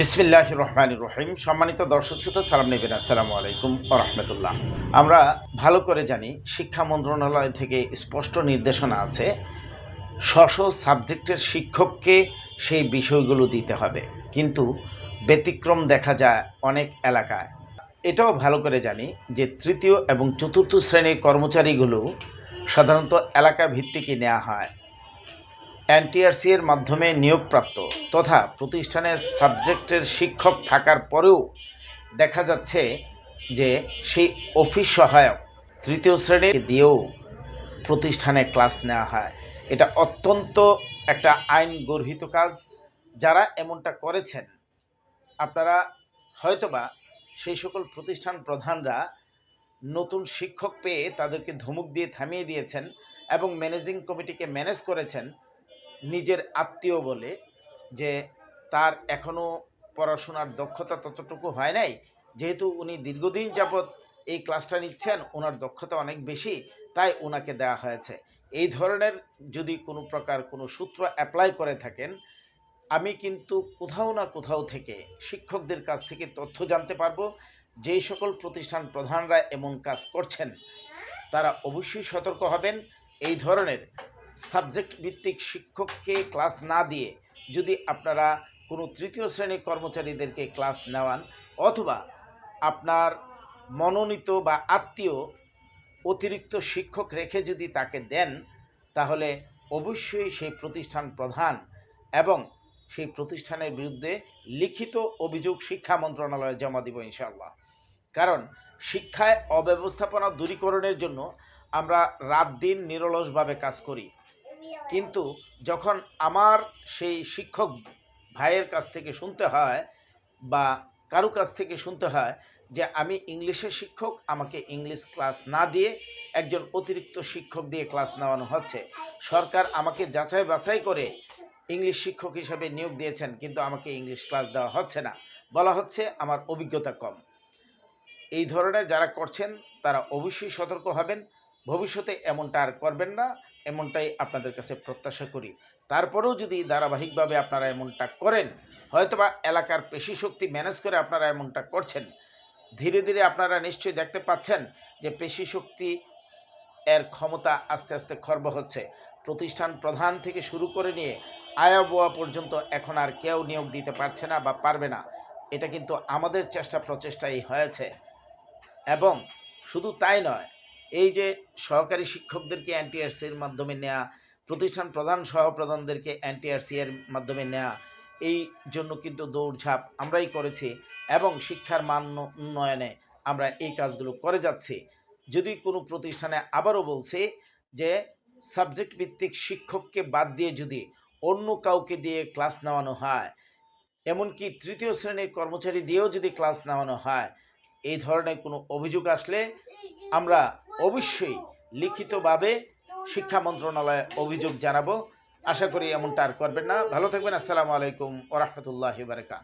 বিসমিল্লাহ রহমান রহিম। সম্মানিত দর্শক শ্রোতা, সালাম নেবেন। আসসালামু আলাইকুম রহমতুল্লাহ। আমরা ভালো করে জানি, শিক্ষা মন্ত্রণালয় থেকে স্পষ্ট নির্দেশনা আছে স্ব সাবজেক্টের শিক্ষককে সেই বিষয়গুলো দিতে হবে। কিন্তু ব্যতিক্রম দেখা যায় অনেক এলাকায়। এটাও ভালো করে জানি যে তৃতীয় এবং চতুর্থ শ্রেণির কর্মচারীগুলো সাধারণত এলাকা ভিত্তিকই নেওয়া হয়। এনটিআরসি এর মাধ্যমে নিয়োগপ্রাপ্ত তথা প্রতিষ্ঠানের সাবজেক্টের শিক্ষক থাকার পরেও দেখা যাচ্ছে যে সেই অফিস সহায়ক তৃতীয় শ্রেণি দিয়েও প্রতিষ্ঠানে ক্লাস নেওয়া হয়। এটা অত্যন্ত একটা আইন গর্হিত কাজ। যারা এমনটা করেছেন, আপনারা হয়তোবা সেই সকল প্রতিষ্ঠান প্রধানরা নতুন শিক্ষক পেয়ে তাদেরকে ধমক দিয়ে থামিয়ে দিয়েছেন এবং ম্যানেজিং কমিটিকে ম্যানেজ করেছেন। নিজের আত্মীয় বলে যে তার এখনও পড়াশোনার দক্ষতা ততটুকু হয় নাই। যেহেতু উনি দীর্ঘদিন যাবৎ এই ক্লাসটা নিচ্ছেন, ওনার দক্ষতা অনেক বেশি, তাই ওনাকে দেওয়া হয়েছে। এই ধরনের যদি কোনো প্রকার কোনো সূত্র অ্যাপ্লাই করে থাকেন, আমি কিন্তু কোথাও না কোথাও থেকে শিক্ষকদের কাছ থেকে তথ্য জানতে পারব। যেই সকল প্রতিষ্ঠান প্রধানরা এমন কাজ করছেন, তারা অবশ্যই সতর্ক হবেন। এই ধরনের সাবজেক্ট ভিত্তিক শিক্ষককে ক্লাস না দিয়ে যদি আপনারা কোনো তৃতীয় শ্রেণির কর্মচারীদেরকে ক্লাস নেওয়ান অথবা আপনার মনোনীত বা আত্মীয় অতিরিক্ত শিক্ষক রেখে যদি তাকে দেন, তাহলে অবশ্যই সেই প্রতিষ্ঠান প্রধান এবং সেই প্রতিষ্ঠানের বিরুদ্ধে লিখিত অভিযোগ শিক্ষা মন্ত্রণালয়ে জমা দিব ইনশাআল্লাহ। কারণ শিক্ষায় অব্যবস্থাপনা দূরীকরণের জন্য আমরা রাত দিন নিরলসভাবে কাজ করি। কিন্তু যখন আমার সেই শিক্ষক ভাইয়ের কাছ থেকে শুনতে হয় বা কারও কাছ থেকে শুনতে হয় যে আমি ইংলিশের শিক্ষক, আমাকে ইংলিশ ক্লাস না দিয়ে একজন অতিরিক্ত শিক্ষক দিয়ে ক্লাস নেওয়ানো হচ্ছে। সরকার আমাকে যাচাই বাছাই করে ইংলিশ শিক্ষক হিসেবে নিয়োগ দিয়েছেন, কিন্তু আমাকে ইংলিশ ক্লাস দেওয়া হচ্ছে না। বলা হচ্ছে আমার অভিজ্ঞতা কম। এই ধরনের যারা করছেন, তারা অবশ্যই সতর্ক হবেন। ভবিষ্যতে এমনটা আর করবেন না। এমনটাই আপনাদের কাছে প্রত্যাশা করি। তারপরেও যদি ধারাবাহিকভাবে আপনারা এমনটা করেন, হয়তোবা এলাকার পেশি শক্তি ম্যানেজ করে আপনারা এমনটা করছেন। ধীরে ধীরে আপনারা নিশ্চয়ই দেখতে পাচ্ছেন যে পেশি শক্তি এর ক্ষমতা আস্তে আস্তে খর্ব হচ্ছে। প্রতিষ্ঠান প্রধান থেকে শুরু করে নিয়ে আয়া বোয়া পর্যন্ত এখন আর কেউ নিয়োগ দিতে পারছে না বা পারবে না। এটা কিন্তু আমাদের চেষ্টা প্রচেষ্টাই হয়েছে। এবং শুধু তাই নয় এই যে সহকারী শিক্ষকদেরকে এনটিআরসির মাধ্যমে নেওয়া প্রতিষ্ঠান প্রধান সহপ্রধানদেরকে এনটিআরসি এর মাধ্যমে নেওয়া এই জন্য কিন্তু দৌড়ঝাঁপ আমরাই করেছি এবং শিক্ষার মান উন্নয়নে আমরা এই কাজগুলো করে যাচ্ছি। যদি কোনো প্রতিষ্ঠানে আবারও বলছি যে সাবজেক্ট ভিত্তিক শিক্ষককে বাদ দিয়ে যদি অন্য কাউকে দিয়ে ক্লাস নেওয়ানো হয়, এমনকি তৃতীয় শ্রেণির কর্মচারী দিয়েও যদি ক্লাস নেওয়ানো হয়, এই ধরনের কোনো অভিযোগ আসলে আমরা অবশ্যই লিখিতভাবে শিক্ষা মন্ত্রণালয়ে অভিযোগ জানাব। আশা করি এমনটা আর করবেন না। ভালো থাকবেন। আসসালামু আলাইকুম ওরহমতুল্লাহ বারকা